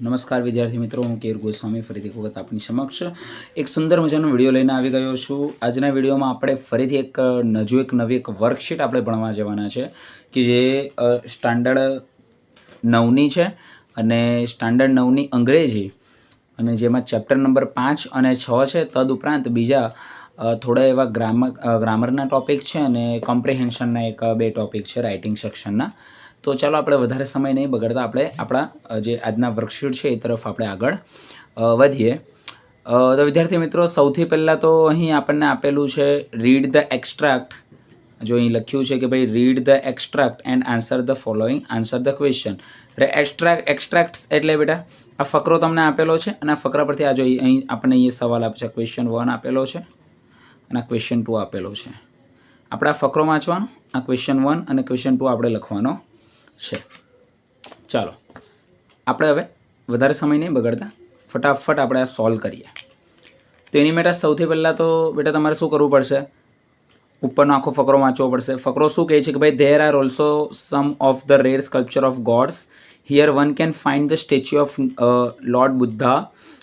નમસ્કાર વિદ્યાર્થી મિત્રો, હું કેર ગોસ્વામી, ફરીથી એક વખત આપની સમક્ષ એક સુંદર મજાનો વીડિયો લઈને આવી ગયો છું. આજના વિડીયોમાં આપણે ફરીથી એક, નજુ એક નવી એક વર્કશીટ આપણે ભણવા જવાના છે, કે જે સ્ટાન્ડર્ડ નવની છે અને સ્ટાન્ડર્ડ નવની અંગ્રેજી અને જેમાં ચેપ્ટર નંબર પાંચ અને છ છે. તદુપરાંત બીજા થોડા એવા ગ્રામર ગ્રામરના ટોપિક છે અને કોમ્પ્રિહેન્શનના એક, બે ટોપિક છે રાઇટિંગ સેક્શનના તો ચાલો આપણે વધારે સમય નહીં બગાડતા, આપણે આપણા જે આજના વર્કશીટ છે એ તરફ આપણે આગળ વધીએ. તો વિદ્યાર્થી મિત્રો, સૌથી પહેલાં તો અહીં આપણને આપેલું છે રીડ ધ એક્સ્ટ્રાક્ટ જો અહીં લખ્યું છે કે ભાઈ read the extract and answer the following answer the question એટલે એક્સ્ટ્રાક્ટ એક્સ્ટ્રાક્ટ એટલે બેટા, આ ફકરો તમને આપેલો છે અને આ ફકરા પરથી આ જો અહીં આપણને અહીંયા સવાલ આપે છે ક્વેશ્ચન વન આપેલો છે અને ક્વેશ્ચન ટુ આપેલો છે. આપણે આ ફકરો વાંચવાનો, આ ક્વેશ્ચન વન અને ક્વેશ્ચન ટુ આપણે લખવાનો. છે ચાલો, આપણે હવે વધારે સમય નહીં બગડતા, ફટાફટ આપણે આ સોલ્વ કરીએ તો એની માટે સૌથી પહેલાં તો બેટા તમારે શું કરવું પડશે ઉપરનો આખો ફકરો વાંચવો પડશે ફકરો શું કહે છે કે ભાઈ there are also some of the rare sculpture of gods here one can find the statue of Lord Buddha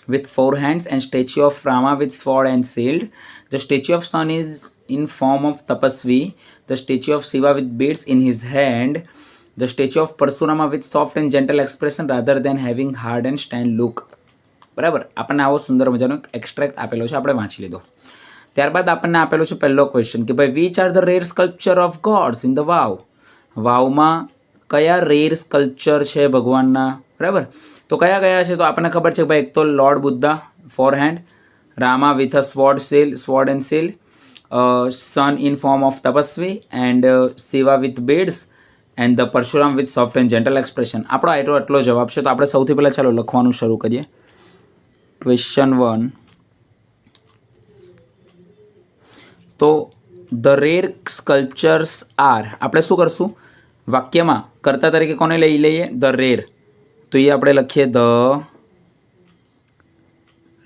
with four hands and statue of Rama with sword and shield. The statue of sun is in form of Tapasvi. The statue of Shiva with beads in his hand. The statue of Parsurama with soft and gentle expression rather than having hard and stand look. બરાબર? આપણને આવો સુંદર મજાનો extract આપેલો છે, આપણે વાંચી લીધો. ત્યારબાદ આપણને આપેલો છે પહેલો ક્વેશ્ચન કે ભાઈ which are the rare sculpture of gods in the vav વાવમાં કયા રેર સ્કલ્પચર છે ભગવાનના? બરાબર? તો કયા કયા છે? તો આપણને ખબર છે ભાઈ, એક તો Lord Buddha four hand Rama with a sword seal sword and seal sun in form of tapasvi and Shiva with beads and the Parshuram with soft and gentle expression આપણો આટલો આટલો જવાબ છે, તો આપણે સૌથી પહેલાં ચાલો લખવાનું શરૂ કરીએ. ક્વેશ્ચન વન તો ધ રેર સ્કલ્પચર્સ આર આપણે શું કરશું? વાક્યમાં કર્તા તરીકે કોને લઈ લઈએ? ધ રેર તો એ આપણે લખીએ ધ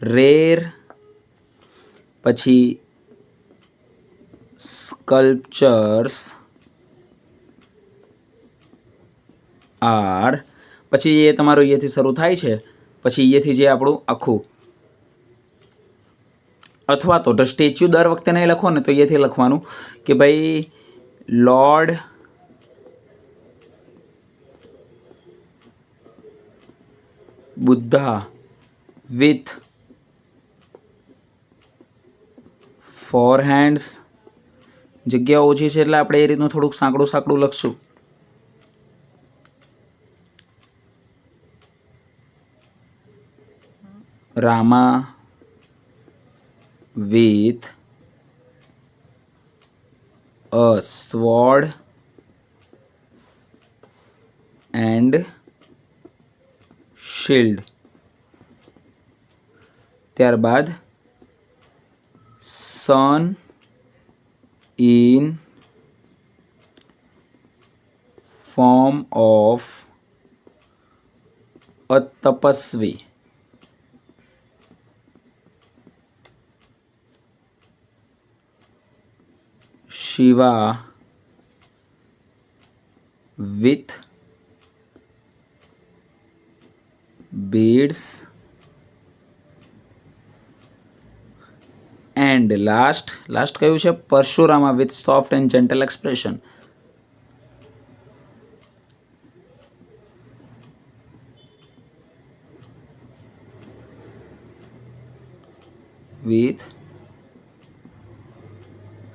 રેર પછી સ્કલ્પચર્સ આર. પછી એ તમારું અહીંયાથી શરૂ થાય છે. પછી અહીંયાથી જે આપણું આખું અથવા તો સ્ટેચ્યુ દર વખતે નહીં લખો ને તો અહીંયાથી લખવાનું કે ભાઈ Lord Buddha with four hands જગ્યા ઓછી છે એટલે આપણે એ રીતનું થોડુંક સાંકડું સાંકડું લખશું. Rama with a sword and shield ત્યારબાદ sun in form of a tapasvi Shiva with beads and last last કયું છે Parashurama with soft and gentle expression with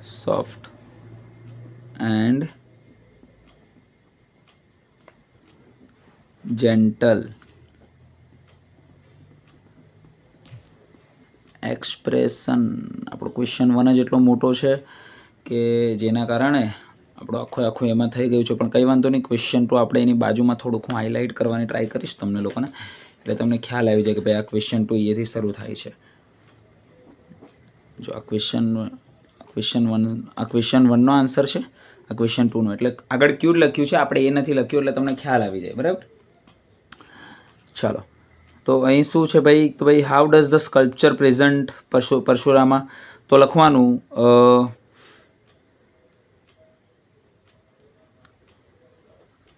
soft and gentle. Expression આપણો ક્વેશ્ચન વન જ એટલો મોટો છે કે જેના કારણે આપણો આખો આખું એમાં થઈ ગયું છે. પણ કંઈ વાંધો નહીં ક્વેશ્ચન ટુ આપણે એની બાજુમાં થોડુંક હું હાઇલાઇટ કરવાની ટ્રાય કરીશ તમને લોકોને. એટલે તમને ખ્યાલ આવી જાય કે ભાઈ આ ક્વેશ્ચન ટુ અહીંયાથી શરૂ થાય છે. જો આ ક્વેશ્ચન ક્વેશ્ચન વન આ ક્વેશ્ચન વનનો આન્સર છે. આ ક્વેશ્ચન ટુનો એટલે આગળ ક્યુ લખ્યું છે, આપણે એ નથી લખ્યું, એટલે તમને ખ્યાલ આવી જાય, બરાબર? ચાલો. તો અહીં શું છે ભાઈ? તો ભાઈ how does the sculpture present Parashu, Parashurama? તો લખવાનું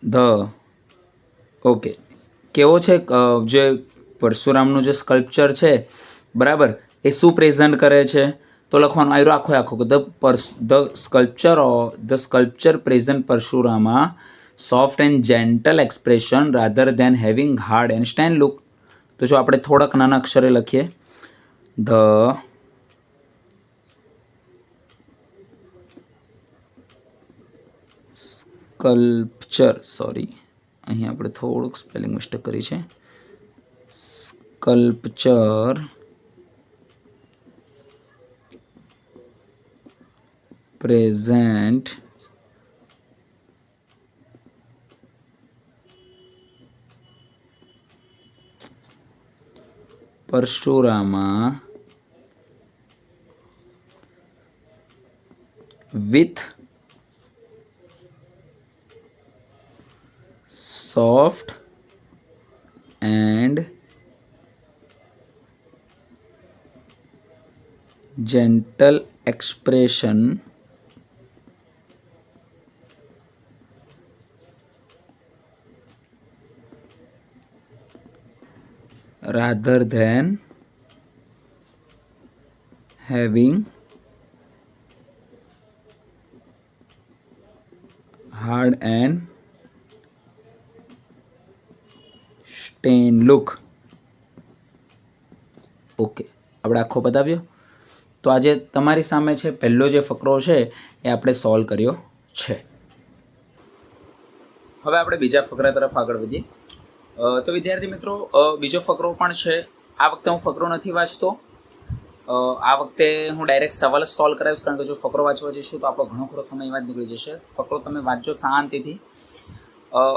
ધ ઓકે કેવો છે જે પરશુરામનું જે સ્કલ્પચર છે, બરાબર? એ શું પ્રેઝન્ટ કરે છે? તો લખવાનું આવ્યું આખો આખો the purse, the sculpture the sculpture present Parashurama, soft and gentle expression rather than having hard and stand look. તો જો આપણે થોડાક નાના અક્ષરે લખીએ. ધ સ્કલ્પચર, સોરી અહીં આપણે થોડુંક સ્પેલિંગ મિસ્ટેક કરી છે. Sculpture present Parashurama with soft and gentle expression rather than having hard and stand look okay આપણે આખો બતાવ્યો. તો આજે તમારી સામે છે, પહેલો જે ફકરો છે, એ આપણે સોલ્વ કર્યો છે. હવે આપણે બીજા ફકરા તરફ આગળ વધીએ. તો વિદ્યાર્થી મિત્રો બીજો ફકરો પણ છે. આ વખતે હું ફકરો નથી વાંચતો. આ વખતે હું ડાયરેક્ટ સવાલ સોલ્વ કરાવીશ કારણ કે જો ફકરો વાંચવા જઈશું તો આપણો ઘણો ખરો સમય એમાં જ નીકળી જશે. ફકરો તમે વાંચજો શાંતિથી.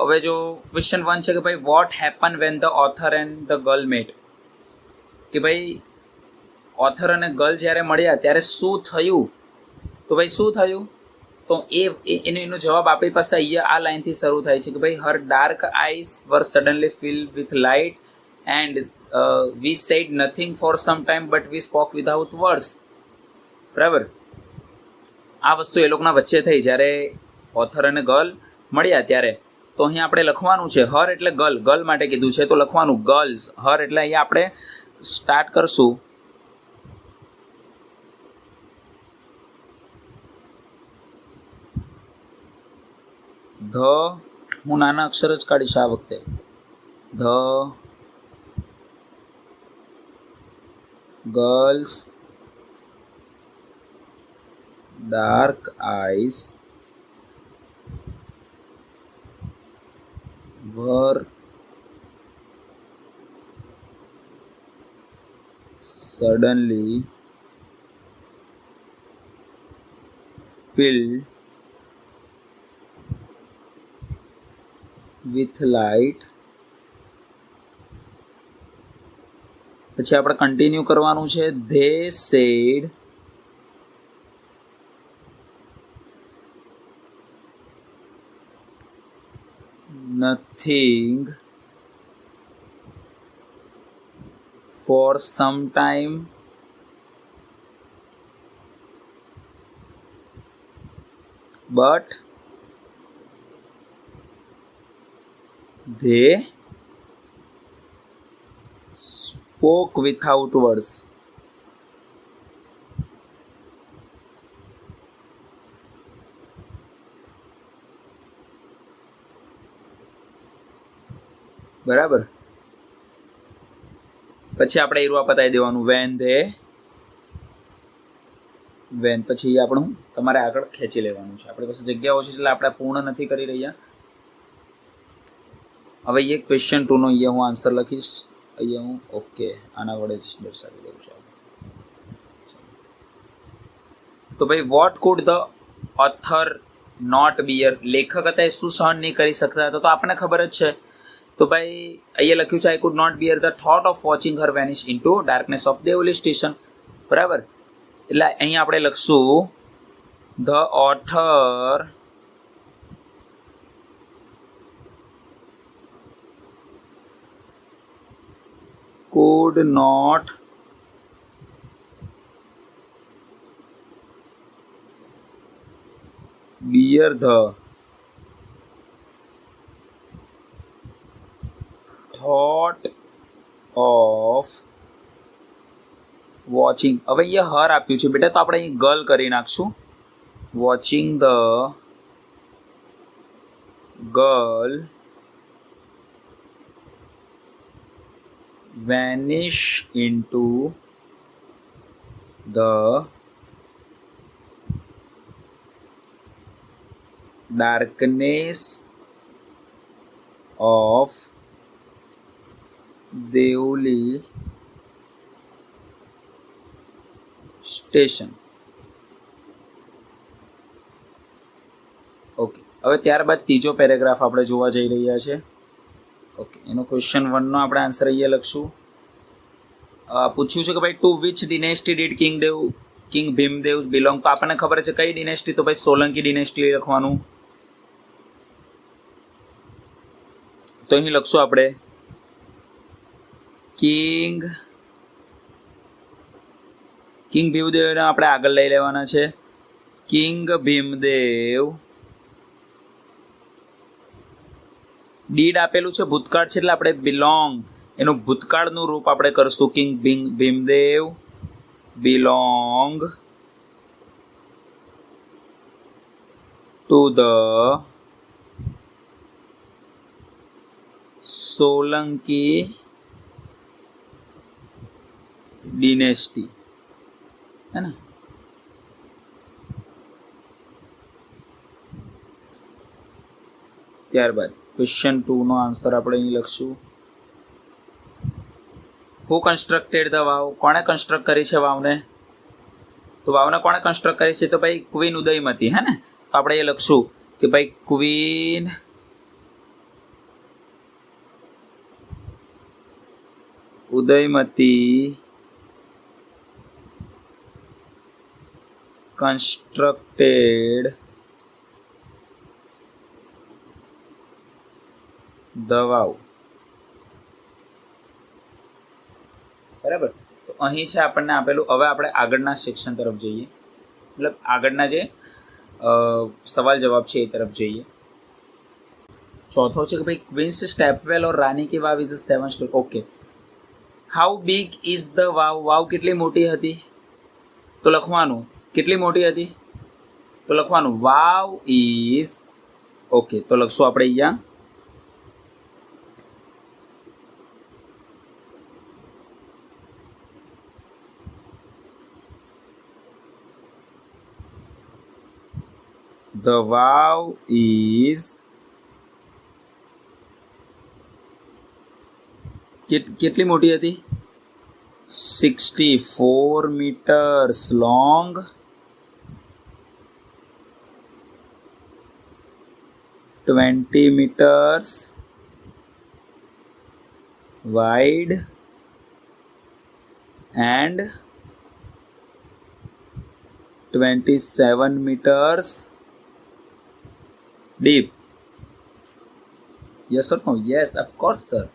હવે જો ક્વેશ્ચન વન છે કે ભાઈ what happen when the author and the girl met કે ભાઈ ઓથર અને ગર્લ જ્યારે મળ્યા ત્યારે શું થયું? તો ભાઈ શું થયું? તો એ એનો એનો જવાબ આપણી પાસે અહીંયા આ લાઇનથી શરૂ થાય છે કે ભાઈ her dark eyes were suddenly fill with light and we said nothing for some time but we spoke without words બરાબર? આ વસ્તુ એ લોકોના વચ્ચે થઈ જ્યારે ઓથર અને ગર્લ મળ્યા ત્યારે. તો અહીંયા આપણે લખવાનું છે હર એટલે ગર્લ ગર્લ માટે કીધું છે, તો લખવાનું ગર્લ્સ હર એટલે અહીંયા આપણે સ્ટાર્ટ કરશું. ધ હું નાના અક્ષર જ કાઢીશ આ વખતે the girl's dark eyes were suddenly filled with light પછી આપણે કન્ટિન્યુ કરવાનું છે they said nothing for some time but they spoke without words બરાબર? પછી આપણે એરવા પતાવી દેવાનું. વેન ધે વેન પછી આપણું તમારે આગળ ખેંચી લેવાનું છે. આપણી પાસે જગ્યા ઓછી છે એટલે આપણે પૂર્ણ નથી કરી રહ્યા. હવે એ ક્વેશ્ચન ટુનો અહીંયા હું આન્સર લખીશ. અહીંયા હું ઓકે આના વડે જ દર્શાવી દઉં છું. તો ભાઈ what could the author not bear લેખક હતા એ શું સહન નહીં કરી શકતા હતા? તો આપણને ખબર જ છે. તો ભાઈ, અહીંયા લખ્યું છે I could not bear the thought of watching her vanish into darkness of Deoli station બરાબર? એટલે અહીંયા આપણે લખશું the author could not bear the thought of watching હવે અહીંયા હર આપ્યું છે. બેટા, તો આપણે અહીં ગર્લ કરી નાખશું. Watching the girl vanish into the darkness of Deoli station. Okay, હવે ત્યારબાદ ત્રીજો પેરેગ્રાફ આપણે જોવા જઈ રહ્યા છે ઓકે એનો ક્વેશ્ચન વનનો આપણે આન્સર અહીંયા લખશું. પૂછ્યું છે કે ભાઈ to which dynasty did king Dev king Bhimdev belong તો આપણને ખબર છે કઈ ડિનેસ્ટી તો ભાઈ, સોલંકી ડિનેસ્ટી લખવાનું. તો અહીં લખશું આપણે. કિંગ કિંગ ભીમદેવને આપણે આગળ લઈ લેવાના છે. કિંગ ભીમદેવ ડીડ આપેલું છે. ભૂતકાળ છે એટલે આપણે બિલોંગ એનું ભૂતકાળનું રૂપ આપણે કરશું. King Bhim Bhimdev belong to the Solanki dynasty હે ને? ત્યારબાદ. ક્વેશ્ચન ટુ નો આન્સર આપણે અહીં લખશું. હુ કન્સ્ટ્રક્ટેડ ધ વાવ? કોણે કન્સ્ટ્રક્ટ કરી છે વાવને? તો વાવને કોણે કન્સ્ટ્રક્ટ કરી છે? તો ભાઈ ક્વીન ઉદયમતી, હે ને? તો આપણે એ લખશું કે ભાઈ ક્વીન ઉદયમતી constructed wow બરાબર? તો અહીં છે આપણને આપેલું, હવે આપણે આગળના સેક્શન તરફ જઈએ. મતલબ આગળના જે સવાલ જવાબ છે એ તરફ જઈએ. ચોથો છે કે ભાઈ, queen's stepwell or Rani ki Vav is a seven storey. Okay. How big is the vav? વાવ કેટલી મોટી હતી? તો લખવાનું. કેટલી મોટી હતી? તો લખવાનું. વાવ ઇઝ ઓકે, તો લખશું આપણે અહીંયા. The wow is કેટલી મોટી હતી? Sixty four meters long twenty meters wide. and 27 meters deep yes yes or no yes of course sir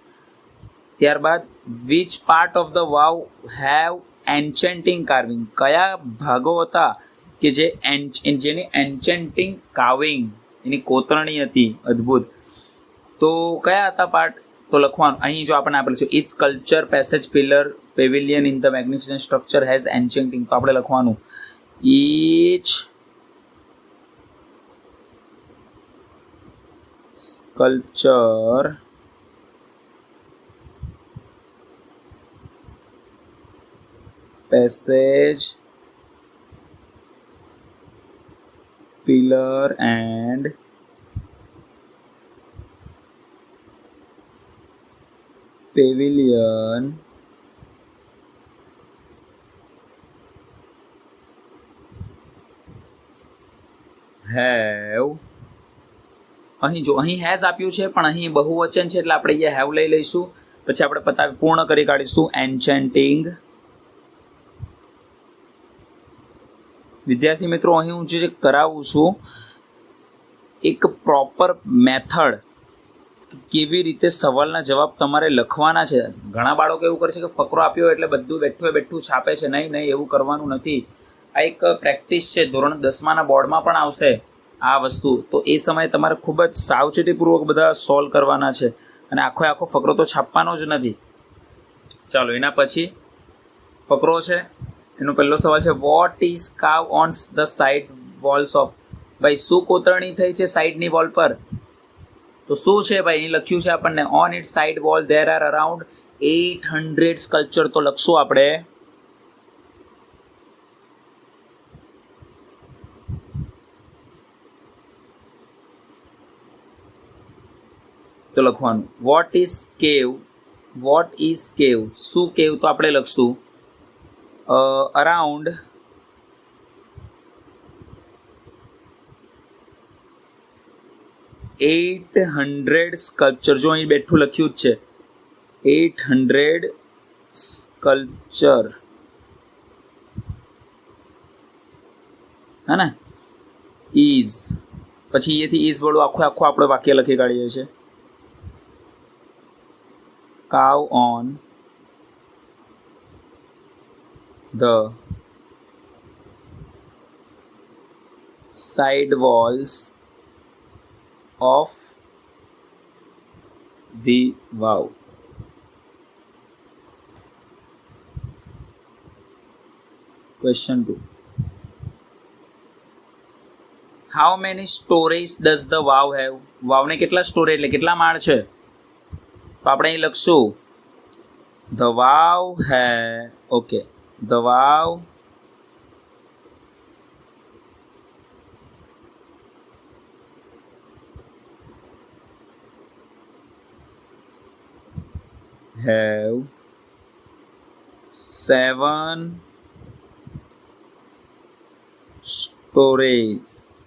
ત્યારબાદ which part of the vav have enchanting carving કયા ભાગો હતા કે જે જેની એન્ચેન્ટિંગ કાર્વિંગ એની કોતરણી હતી, અદ્ભુત. તો કયા હતા પાર્ટ તો લખવાનું, અહીં જો આપણને આપેલું છે it's culture passage pillar pavilion in the magnificent structure has enchanting તો આપણે લખવાનું each sculpture passage pillar and pavilion have અહીં જો અહીં હેઝ આપ્યું છે, પણ અહીં બહુવચન છે, એટલે આપણે અહીંયા હેવ લઈ લઈશું. પછી આપણે પતા, પૂર્ણ કરી કાઢીશું. એન્ચેન્ટિંગ વિદ્યાર્થી મિત્રો, અહીં હું જે કરાવું છું, એક પ્રોપર મેથડ કેવી રીતે સવાલના જવાબ તમારે લખવાના છે. ઘણા બાળકો એવું કરે છે કે ફકરો આપ્યો એટલે બધું બેઠું બેઠું છાપે છે. નહીં નહીં, એવું કરવાનું નથી. આ એક પ્રેક્ટિસ છે, ધોરણ દસમાના બોર્ડમાં પણ આવશે. આ વસ્તુ. તો એ સમયે તમારે ખૂબ જ સાવચેતીપૂર્વક બધા સોલ્વ કરવાના છે. અને આખો આખો ફકરો તો છાપવાનો જ નથી. ચાલો, એના પછી ફકરો છે. એનો પહેલો સવાલ છે what is carve on the side walls of ભાઈ, શું કોતરણી થઈ છે સાઈડની વોલ પર? તો શું છે ભાઈ? અહીં લખ્યું છે આપણને on it side wall there are around eight hundred sculpture તો લખશું આપણે. તો લખવાનું. What is carve what is carve શું કેવ તો આપણે લખશું? અરાઉન્ડ એટ હંડ્રેડ સ્કલ્પચર જો અહીં બેઠું લખ્યું જ છે. એટ હંડ્રેડ સ્કલ્પચર હા ને? ઇઝ પછી એથી ઇઝ વડું આખું આખું આપણે વાક્ય લખી કાઢીએ છીએ. Cow on the side walls of the wow question 2 how many stories does the wow have વાવને કેટલા સ્ટોરી એટલે કેટલા માળ છે તો આપણે અહીં લખશું. ધ વાવ હે. Okay the vav have seven stories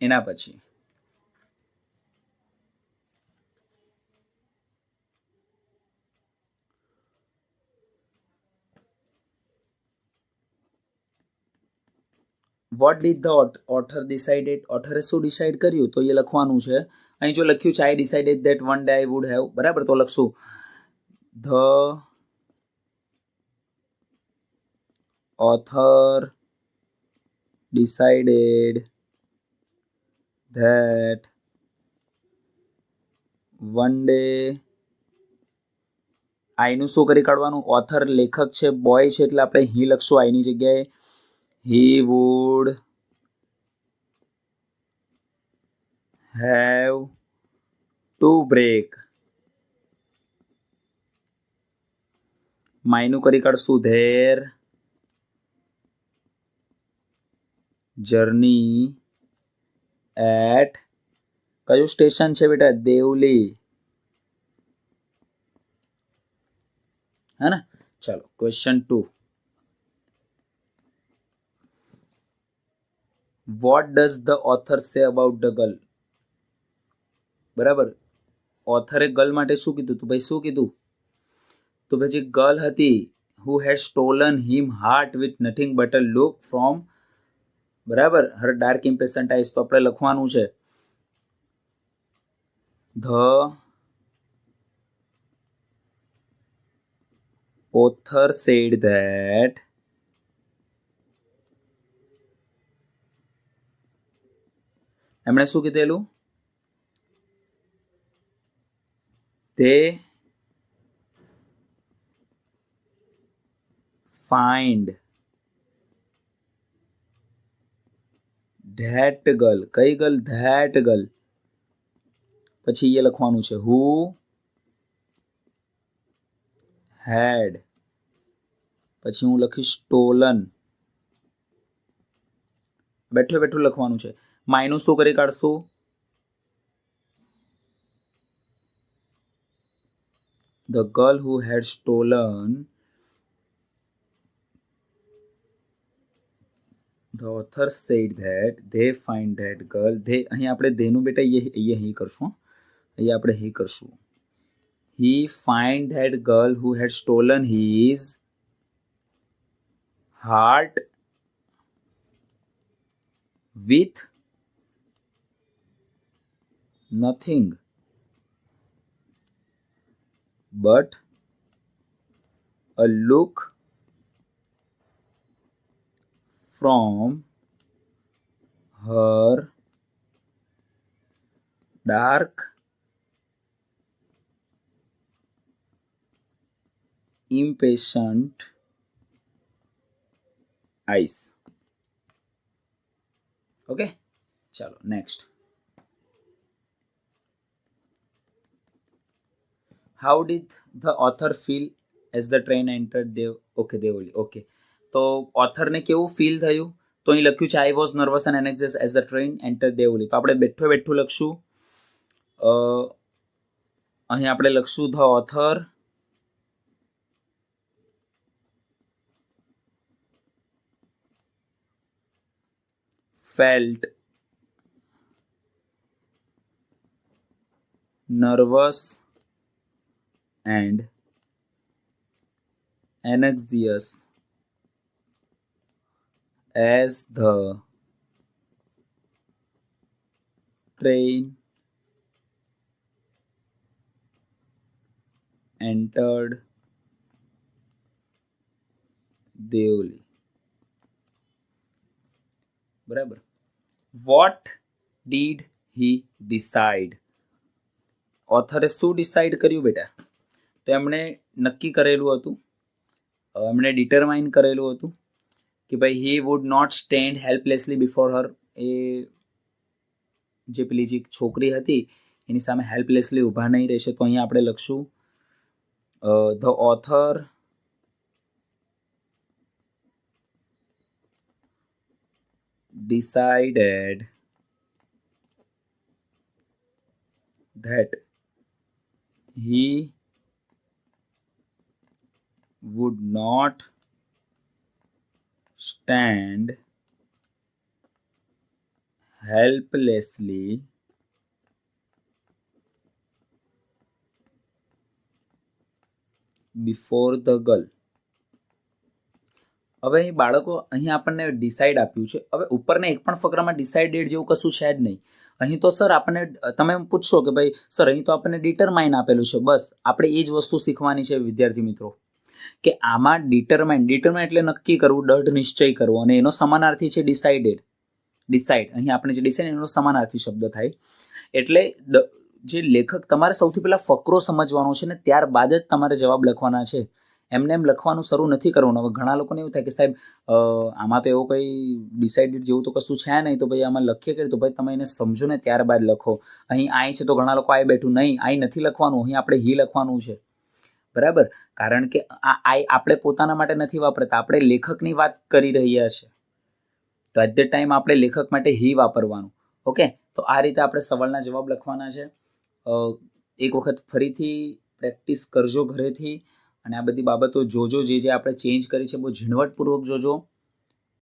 એના પછી. What did the author decided ઓથરે શું ડિસાઇડ કર્યું? તો એ લખવાનું છે. અહીં જો લખ્યું છે I decided that one day I would have બરાબર? તો લખશું. The author decided that one day આઈનું શું કરી કાઢવાનું? ઓથર લેખક છે બોય છે, એટલે આપણે હી લખશું આઈની જગ્યાએ. He would have to break માયનું કરી કાઢશું ધેર જર્ની એટ કયું સ્ટેશન છે બેટા? દેવલી. હે ને ચાલો question two what does the author say about the girl બરાબર? ઓથરે ગર્લ માટે શું કીધું તો? ભાઈ, શું કીધું? તો પછી ગર્લ હતી who had stolen him heart with nothing but a look from બરાબર? હર ડાર્ક ઇમ્પેશન્ટ આઈસ તો આપણે લખવાનું છે. ધ author said that એમણે શું કીધેલું? તે ફાઇન્ડ ધેટ ગર્લ કઈ ગર્લ ધેટ ગર્લ પછી એ લખવાનું છે, હુ હેડ. પછી હું લખીશ સ્ટોલન. બેઠું બેઠું લખવાનું છે. માઇનસ શું કરી કાઢશું? The girl who had stolen the author said that they find that girl they અહીં આપણે ધેનું બેટા અહીંયા અહીં કરશું અહીંયા આપણે હી કરશું he find that girl who had stolen his heart with nothing but a look from her dark impatient eyes. Okay chalo next. How did the author feel as the train entered the okay devoli okay. તો ઓથરને કેવું feel થયું? તો અહીં લખ્યું છે I was nervous and anxious as the train enter Deoli તો આપણે બેઠો બેઠું લખશું. અહીં આપણે લખશું the author felt nervous and anxious as the train entered Deoli. બરાબર? વોટ ડીડ હી ડિસાઇડ ઓથરે શું ડિસાઇડ કર્યું બેટા? તો એમણે નક્કી કરેલું હતું. એમણે ડિટરમાઇન કરેલું હતું. કે ભાઈ he would not stand helplessly before her એ જે પેલી જે છોકરી હતી, એની સામે હેલ્પલેસલી ઊભા નહીં રહેશે, તો અહીંયા આપણે લખશું the author decided that he would not stand helplessly before the girl હવે અહીં બાળકો અહીં આપણને ડિસાઇડ આપ્યું છે. હવે ઉપરના એક પણ ફકરામાં ડિસાઇડેડ જેવું કશું છે જ નહીં. અહીં તો સર આપણને, તમે પૂછશો કે ભાઈ સર અહીં તો આપણને ડિટરમાઇન આપેલું છે. બસ, આપણે એ જ વસ્તુ શીખવાની છે વિદ્યાર્થી મિત્રો. કે આમાં ડિટરમાઇન ડિટરમાઇન એટલે નક્કી કરવું, દઢ નિશ્ચય કરવો અને એનો સમાનાર્થી છે ડિસાઇડેડ ડિસાઇડ અહીં આપણે જે ડિસાઇડ એનો સમાનાર્થી શબ્દ થાય. એટલે જે લેખક તમારે સૌથી પહેલાં ફકરો સમજવાનો છે ને ત્યારબાદ જ તમારે જવાબ લખવાના છે. એમને એમ લખવાનું શરૂ નથી કરવાનું. હવે ઘણા લોકોને એવું થાય કે સાહેબ આમાં તો એવું કંઈ ડિસાઇડેડ જેવું તો કશું છે નહીં, તો ભાઈ આમાં લખીએ કરી તો ભાઈ તમે એને સમજો ને ત્યારબાદ લખો. અહીં આઈ છે તો ઘણા લોકો આઈ બેઠું નહીં. આઈ નથી લખવાનું. અહીં આપણે હી લખવાનું છે. બરાબર? કારણ કે આ આઈ આપણે પોતાના માટે નથી વાપરતા. આપણે લેખકની વાત કરી રહ્યા છે. તો એટ ધ ટાઈમ આપણે લેખક માટે હી વાપરવાનું. ઓકે તો આ રીતે આપણે સવાલના જવાબ લખવાના છે. એક વખત ફરીથી પ્રેક્ટિસ કરજો ઘરેથી. અને આ બધી બાબતો જોજો. જે જે આપણે ચેન્જ કરી છે, બહુ ઝીણવટપૂર્વક જોજો.